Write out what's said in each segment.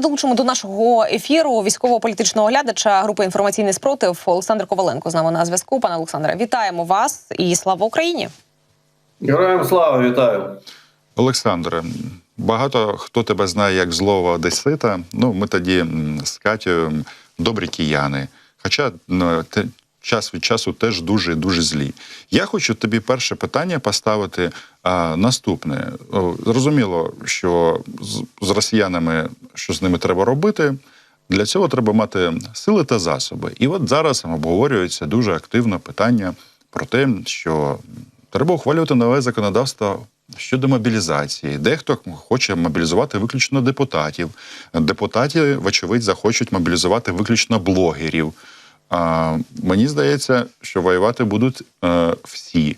давайте долучимо до нашого ефіру військово-політичного оглядача групи інформаційний спротив Олександр Коваленко з нами на зв'язку. Пане Олександре, вітаємо вас і слава Україні! Героям слава вітаю. Олександре, багато хто тебе знає як злого Одесита. Ну, ми тоді з Катєю добрі кияни. Хоча ну, час від часу теж дуже дуже злі. Я хочу тобі перше питання поставити а, наступне. Зрозуміло, що з, з росіянами що з ними треба робити. Для цього треба мати сили та засоби. І от зараз обговорюється дуже активно питання про те, що треба ухвалювати нове законодавство щодо мобілізації. Дехто хоче мобілізувати виключно депутатів. Депутати, вочевидь, захочуть мобілізувати виключно блогерів. А, мені здається, що воювати будуть е, всі.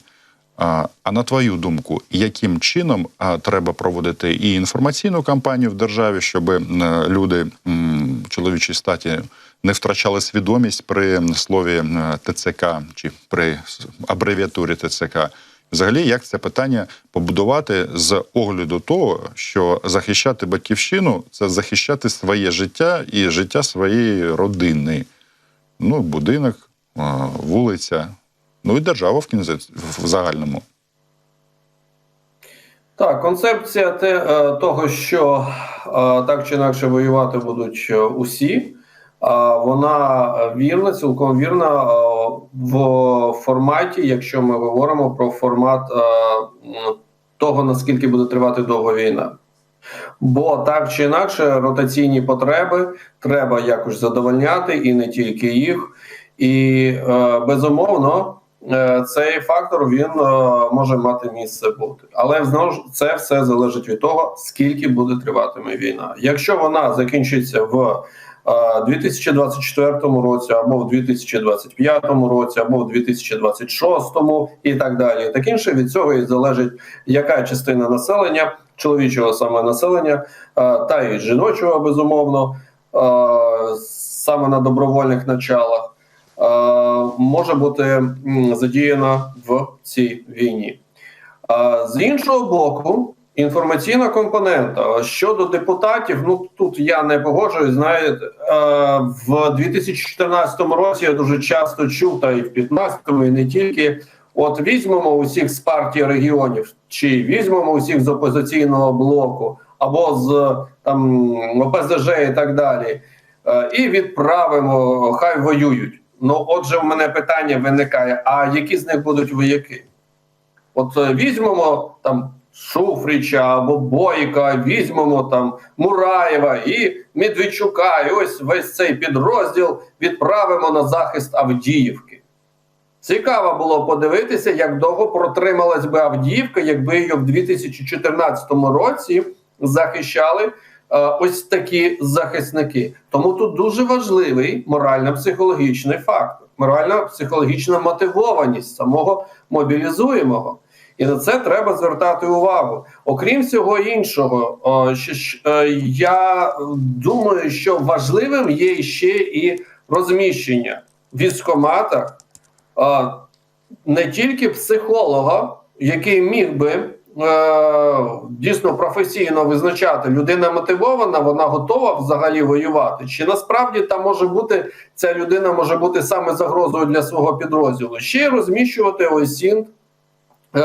А, а на твою думку, яким чином а, треба проводити і інформаційну кампанію в державі, щоб е, люди м, чоловічої статі не втрачали свідомість при слові е, ТЦК чи при абревіатурі ТЦК? Взагалі, як це питання побудувати з огляду того, що захищати батьківщину це захищати своє життя і життя своєї родини. Ну, будинок, вулиця, ну і держава в кінець в загальному. Так, концепція те, е, того, що е, так чи інакше воювати будуть е, усі, вона вірна, цілком вірна в форматі, якщо ми говоримо про формат того, наскільки буде тривати довго війна. Бо так чи інакше ротаційні потреби треба якось задовольняти, і не тільки їх. І е, безумовно, е, цей фактор він е, може мати місце бути. Але знову ж це все залежить від того, скільки буде триватиме війна. Якщо вона закінчиться в е, 2024 році, або в 2025 році, або в 2026 і так далі, так інше від цього і залежить, яка частина населення, чоловічого саме населення, е, та й жіночого, безумовно, е, саме на добровольних началах. Е, може бути задіяна в цій війні. З іншого боку, інформаційна компонента щодо депутатів. Ну тут я не погоджуюсь. Знаєте, в 2014 році я дуже часто чув, та і в 2015, і не тільки. От візьмемо усіх з партії регіонів, чи візьмемо усіх з опозиційного блоку, або з там ОПЗЖ і так далі, е, і відправимо, хай воюють. Ну, отже, в мене питання виникає: а які з них будуть вояки? От е, візьмемо там Шуфрича або Бойка, візьмемо там Мураєва і Медведчука, і ось весь цей підрозділ відправимо на захист Авдіївки. Цікаво було подивитися, як довго протрималась би Авдіївка, якби її в 2014 році захищали е, ось такі захисники. Тому тут дуже важливий морально-психологічний фактор, морально-психологічна мотивованість самого мобілізуємого. І на це треба звертати увагу. Окрім всього іншого, о, що ж, е, я думаю, що важливим є ще і розміщення в військоматах е, не тільки психолога, який міг би е, дійсно професійно визначати, людина мотивована, вона готова взагалі воювати. Чи насправді там може бути ця людина може бути саме загрозою для свого підрозділу? Ще й розміщувати ОСІН е,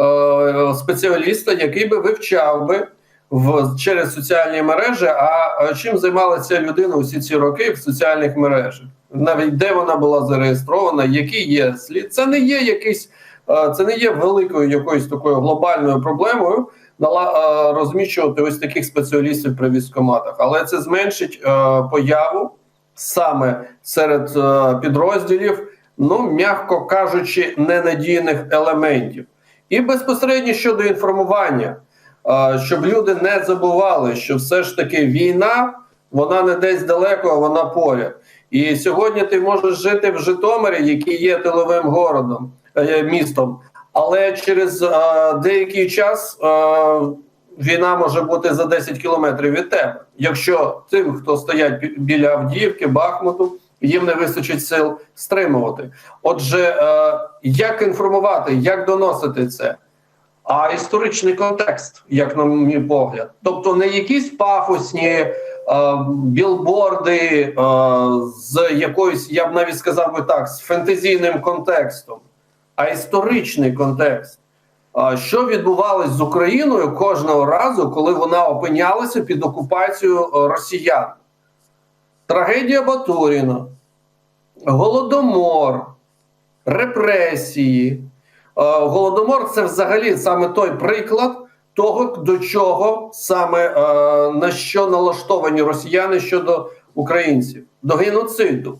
е, спеціаліста, який би вивчав би в через соціальні мережі. А чим займалася людина усі ці роки в соціальних мережах? Навіть де вона була зареєстрована, який є слід. Це не є якийсь, е, це не є великою якоюсь такою глобальною проблемою. е, розміщувати ось таких спеціалістів при військоматах, але це зменшить е, появу саме серед підрозділів, ну м'яко кажучи, ненадійних елементів. І безпосередньо щодо інформування, щоб люди не забували, що все ж таки війна, вона не десь далеко, а вона поряд. І сьогодні ти можеш жити в Житомирі, який є тиловим городом, е, містом, але через е, деякий час е, війна може бути за 10 кілометрів від тебе. Якщо тим, хто стоять біля Авдіївки, Бахмуту, їм не вистачить сил стримувати. Отже, е, як інформувати, як доносити це? А історичний контекст, як на мій погляд, тобто не якісь пафосні білборди е, з якоюсь, я б навіть сказав би так, з фентезійним контекстом, а історичний контекст. Що відбувалось з Україною кожного разу, коли вона опинялася під окупацією е, росіян? Трагедія Батуріна, Голодомор, репресії. Е, Голодомор це взагалі саме той приклад того, до чого саме е, на що налаштовані росіяни щодо українців, до геноциду.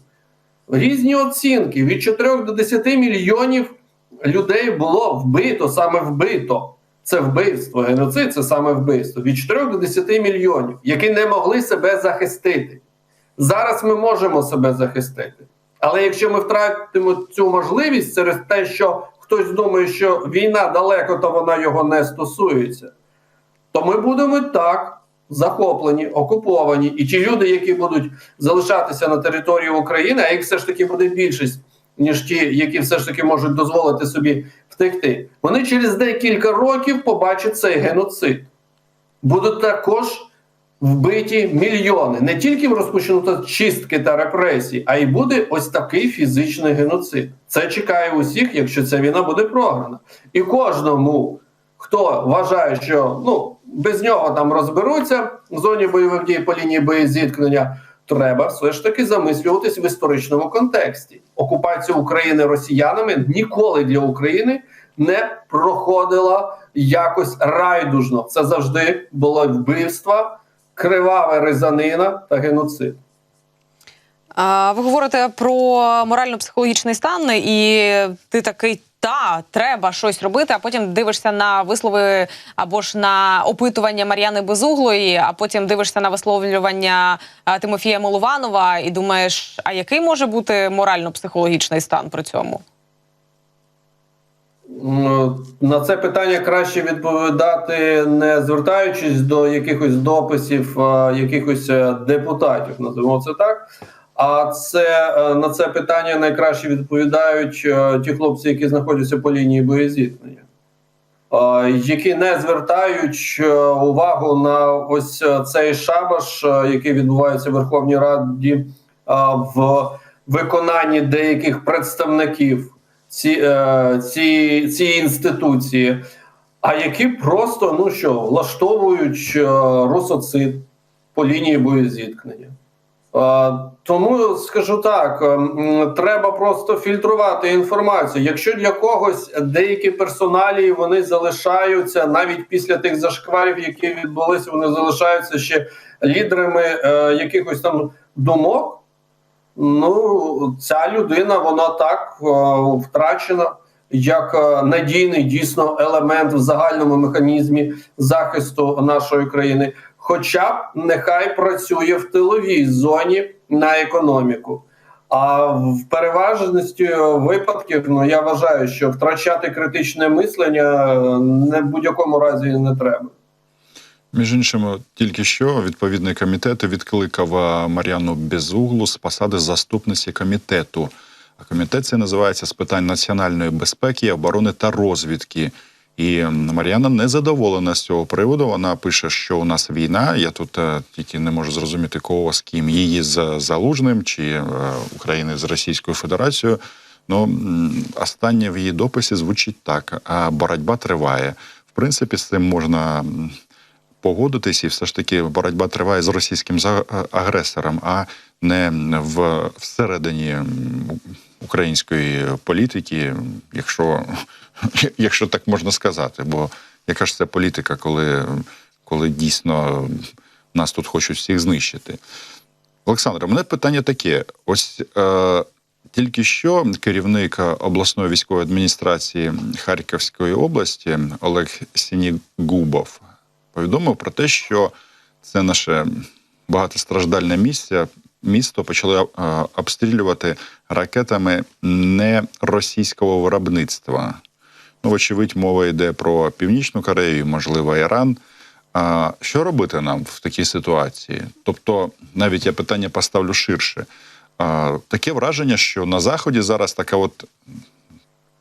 Різні оцінки від 4 до 10 мільйонів людей було вбито, саме вбито. Це вбивство, геноцид це саме вбивство. Від 4 до 10 мільйонів, які не могли себе захистити. Зараз ми можемо себе захистити. Але якщо ми втратимо цю можливість через те, що хтось думає, що війна далеко, то вона його не стосується, то ми будемо так захоплені, окуповані. І ті люди, які будуть залишатися на території України, а їх все ж таки буде більшість, ніж ті, які все ж таки можуть дозволити собі втекти, вони через декілька років побачать цей геноцид. Будуть також вбиті мільйони. Не тільки розпочнуто чистки та репресії, а й буде ось такий фізичний геноцид. Це чекає усіх, якщо ця війна буде програна. І кожному, хто вважає, що ну без нього там розберуться в зоні бойових дій по лінії боєзіткнення, треба все ж таки замислюватись в історичному контексті. Окупація України росіянами ніколи для України не проходила якось райдужно. Це завжди було вбивство, кривава резанина та геноцид. Ви говорите про морально-психологічний стан, і ти такий. Та треба щось робити, а потім дивишся на вислови або ж на опитування Мар'яни Безуглої, а потім дивишся на висловлювання Тимофія Милованова і думаєш, а який може бути морально-психологічний стан при цьому? М, На це питання краще відповідати, не звертаючись до якихось дописів е, якихось е, депутатів, називаємо це так. А це е, на це питання найкраще відповідають е, ті хлопці, які знаходяться по лінії боєзіткнення, е, які не звертають е, увагу на ось е, цей шабаш, е, який відбувається в Верховній Раді е, в виконанні деяких представників ці, е, ці, інституції, а які просто ну що влаштовують е, русоцид по лінії боєзіткнення. Е, Тому скажу так: треба просто фільтрувати інформацію. Якщо для когось деякі персоналії вони залишаються навіть після тих зашкварів, які відбулися, вони залишаються ще лідерами якихось там думок. Ну, ця людина вона так е, втрачена як е, надійний дійсно елемент в загальному механізмі захисту нашої країни. Хоча б нехай працює в тиловій зоні на економіку. А в переважності випадків, ну я вважаю, що втрачати критичне мислення е, не в будь-якому разі не треба. Між іншим, тільки що відповідний комітет відкликав а, Мар'яну Безуглу з посади заступниці комітету. А комітет це називається з питань національної безпеки, оборони та розвідки. І Мар'яна не задоволена з цього приводу. Вона пише, що у нас війна. Я тут е, тільки не можу зрозуміти, кого з ким її з Залужним чи е, України з Російською Федерацією. Ну останнє в її дописі звучить так: а боротьба триває. В принципі, з цим можна погодитись, і все ж таки боротьба триває з російським за- агресором, а не в всередині української політики, якщо, якщо так можна сказати. Бо яка ж це політика, коли, коли дійсно нас тут хочуть всіх знищити? Олександре, у мене питання таке: ось е, тільки що керівник обласної військової адміністрації Харківської області Олег Сінігубов повідомив про те, що це наше багатостраждальне місце. Місто почали е, обстрілювати ракетами не російського виробництва. Ну, вочевидь, мова йде про Північну Корею, можливо, Іран. А що робити нам в такій ситуації? Тобто, навіть я питання поставлю ширше. А, таке враження, що на Заході зараз така от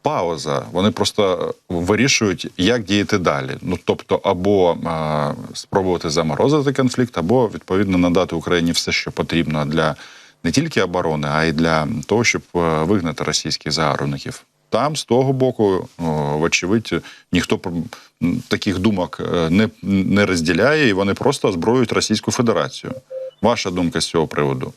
пауза. Вони просто вирішують, як діяти далі. Ну тобто, або а, спробувати заморозити конфлікт, або відповідно надати Україні все, що потрібно для не тільки оборони, а й для того, щоб е, вигнати російських загарбників. Там з того боку, вочевидь, ніхто таких думок е, не, не розділяє, і вони просто озброюють Російську Федерацію. Ваша думка з цього приводу?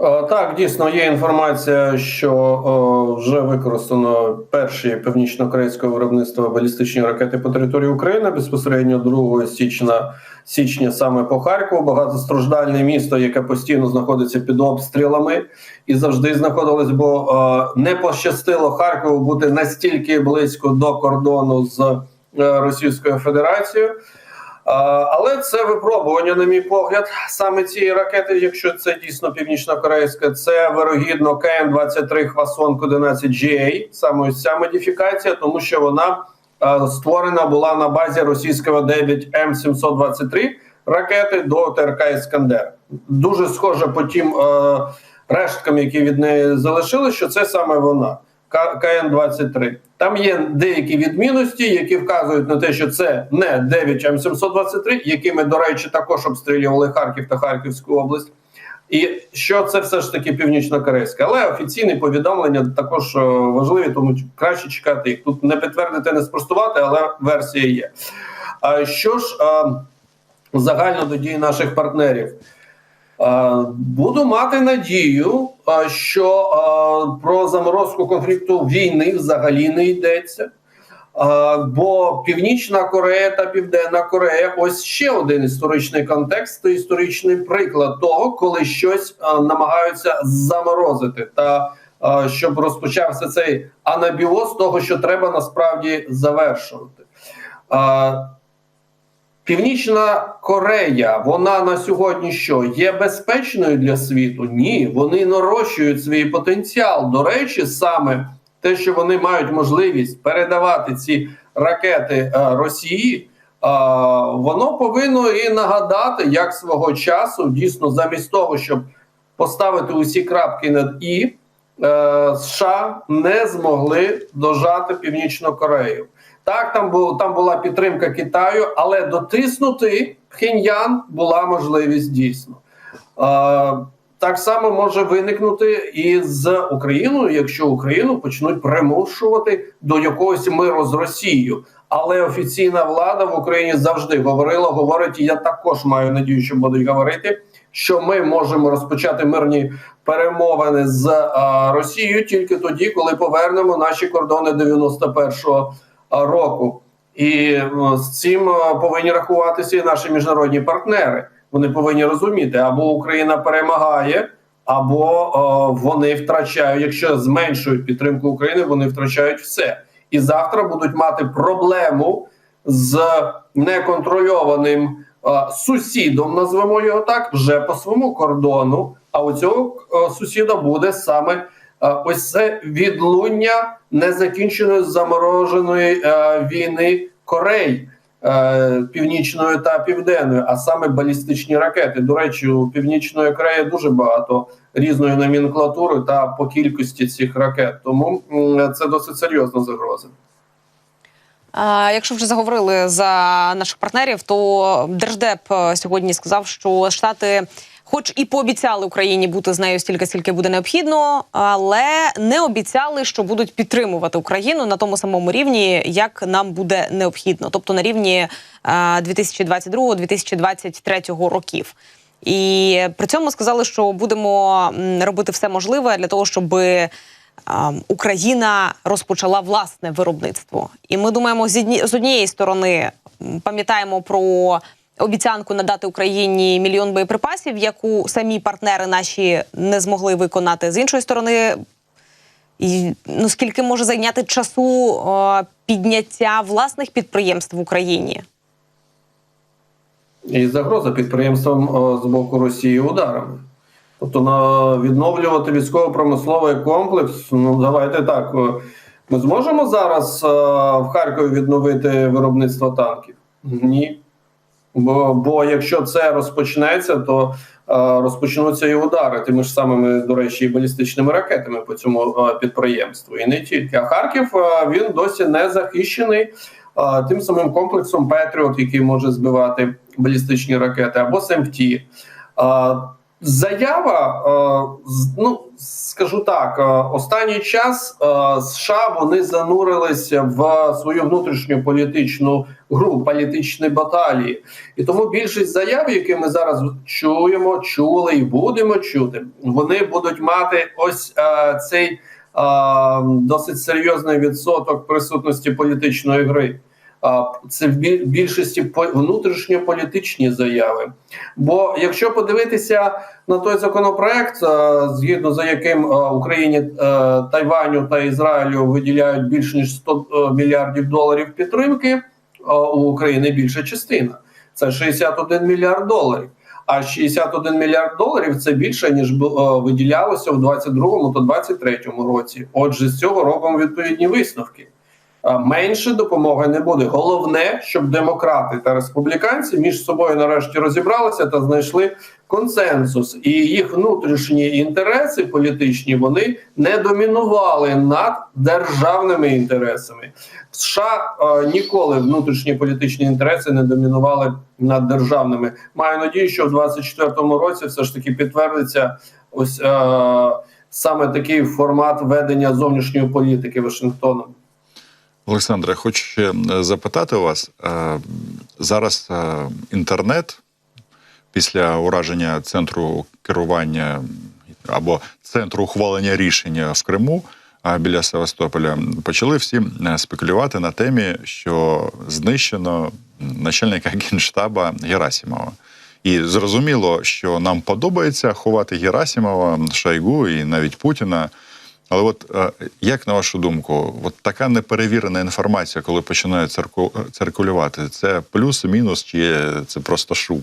Е, Так, дійсно є інформація, що о, вже використано перші північно-корейського виробництва балістичні ракети по території України безпосередньо 2 січня, січня саме по Харкову. Багатостраждальне місто, яке постійно знаходиться під обстрілами і завжди знаходилось, бо е, не пощастило Харкову бути настільки близько до кордону з е, Російською Федерацією. Але це випробування, на мій погляд, саме цієї ракети, якщо це дійсно північно-корейська, це вирогідно КН-23 Хвасон 11 GA, саме ось ця модифікація, тому що вона створена була на базі російського 9 М723 ракети до ТРК Іскандер. Дуже схоже по е, решткам, які від неї залишили, що це саме вона. КН-23. Там є деякі відмінності, які вказують на те, що це не 9 М723, якими, до речі, також обстрілювали Харків та Харківську область. І що це все ж таки північно-корейське. Але офіційні повідомлення також е, важливі, тому краще чекати їх. Тут не підтвердити, не спростувати, але версія є. А що ж е, загально до дій наших партнерів? Е, Буду мати надію, е, що е, про заморозку конфлікту війни взагалі не йдеться. Бо Північна Корея та Південна Корея ось ще один історичний контекст, та історичний приклад того, коли щось намагаються заморозити, та щоб розпочався цей анабіоз того, що треба насправді завершувати. Північна Корея, вона на сьогодні що є безпечною для світу? Ні, вони нарощують свій потенціал. До речі, саме те, що вони мають можливість передавати ці ракети е, Росії, е, воно повинно і нагадати, як свого часу дійсно замість того, щоб поставити усі крапки над і, е, США не змогли дожати Північну Корею. Так, там було там була підтримка Китаю, але дотиснути Пхеньян була можливість дійсно. Е, так само може виникнути і з Україною, якщо Україну почнуть примушувати до якогось миру з Росією. Але офіційна влада в Україні завжди говорила, говорить, і я також маю надію, що будуть говорити, що ми можемо розпочати мирні перемовини з е, Росією тільки тоді, коли повернемо наші кордони 91-го року. І е, з цим е, повинні рахуватися і наші міжнародні партнери. Вони повинні розуміти, або Україна перемагає, або о, вони втрачають. Якщо зменшують підтримку України, вони втрачають все. І завтра будуть мати проблему з неконтрольованим е, сусідом, назвемо його так, вже по своєму кордону. А у цього е, сусіда буде саме е, ось це відлуння незакінченої замороженої е, війни Корей. Е, Північною та південною, а саме балістичні ракети. До речі, у північної Кореї дуже багато різної номенклатури та по кількості цих ракет. Тому це досить серйозна загроза. Якщо вже заговорили за наших партнерів, то держдеп е, сьогодні сказав, що Штати, хоч і пообіцяли Україні бути з нею стільки, скільки буде необхідно, але не обіцяли, що будуть підтримувати Україну на тому самому рівні, як нам буде необхідно, тобто на рівні е, 2022-2023 років. І при цьому сказали, що будемо робити все можливе для того, щоб ем, Україна розпочала власне виробництво. І ми думаємо, з однієї сторони пам'ятаємо про обіцянку надати Україні мільйон боєприпасів, яку самі партнери наші не змогли виконати. З іншої сторони, і ну скільки може зайняти часу е, підняття власних підприємств в Україні? І загроза підприємствам о, з боку Росії ударами. Тобто на відновлювати військово-промисловий комплекс. Ну давайте так. Ми зможемо зараз е, в Харкові відновити виробництво танків? Ні. Бо, бо якщо це розпочнеться, то е, розпочнуться і удари тими ж самими, до речі, і балістичними ракетами по цьому е, підприємству. І не тільки. А Харків е, він досі не захищений тим самим комплексом Петріот, який може збивати балістичні ракети, або СМТ. Заява, е, ну скажу так, е, останній час е, США вони занурилися в свою внутрішню політичну гру, політичні баталії, і тому більшість заяв, які ми зараз чуємо, чули і будемо чути, вони будуть мати ось цей досить серйозний відсоток присутності політичної гри. Це в більшості по- внутрішньополітичні заяви. Бо якщо подивитися на той законопроект, е, згідно за яким е, Україні, е, Тайваню та Ізраїлю виділяють більше ніж 100 е, мільярдів доларів підтримки, у України більша частина це 61 мільярд доларів. А 61 мільярд доларів це більше ніж виділялося в 22-му та 23-му році. Отже, з цього робимо відповідні висновки. Е, Менше допомоги не буде. Головне, щоб демократи та республіканці між собою нарешті розібралися та знайшли консенсус, і їх внутрішні інтереси політичні вони не домінували над державними інтересами. В США е, ніколи внутрішні політичні інтереси не домінували над державними. Маю надію, що в 24-му році все ж таки підтвердиться ось е, саме такий формат ведення зовнішньої політики Вашингтоном. Олександре, хочу ще е, запитати вас. е, Зараз е, інтернет після ураження центру керування або центру ухвалення рішення в Криму біля Севастополя почали всі спекулювати на темі, що знищено начальника генштаба Герасімова. І зрозуміло, що нам подобається ховати Герасімова, Шойгу і навіть Путіна. Але от е, як на вашу думку, от така неперевірена інформація, коли починає цирку- циркулювати, це плюс, мінус, чи це просто шум?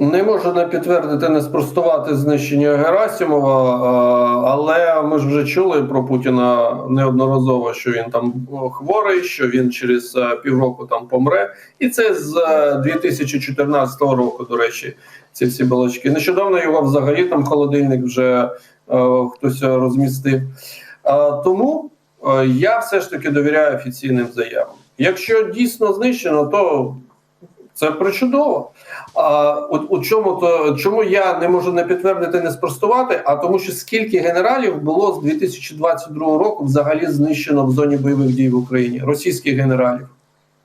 Не можу не підтвердити, не спростувати знищення Герасимова, е, але ми ж вже чули про Путіна неодноразово, що він там хворий, що він через е, півроку там помре. І це з е, 2014 року, до речі, ці всі балачки. Нещодавно його взагалі там холодильник вже е, хтось розмістив. Е, тому е, я все ж таки довіряю офіційним заявам. Якщо дійсно знищено, то це причудово. А от у чому то чому я не можу не підтвердити, не спростувати? А тому, що скільки генералів було з 2022 року взагалі знищено в зоні бойових дій в Україні російських генералів.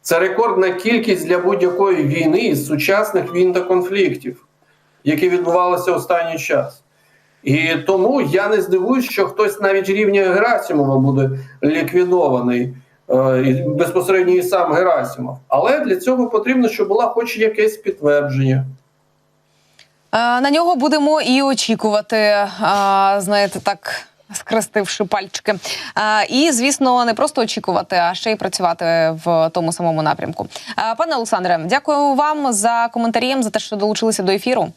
Це рекордна кількість для будь-якої війни із сучасних війн та конфліктів, які відбувалися останній час. І тому я не здивуюсь, що хтось навіть рівня Герасимова буде ліквідований безпосередньо і сам Герасимов. Але для цього потрібно, щоб була хоч якесь підтвердження. Е, На нього будемо і очікувати, е, знаєте, так. Скрестивши пальчики, Е, і звісно, не просто очікувати, а ще й працювати в тому самому напрямку. Е, Пане Олександре, дякую вам за коментарі, за те, що долучилися до ефіру.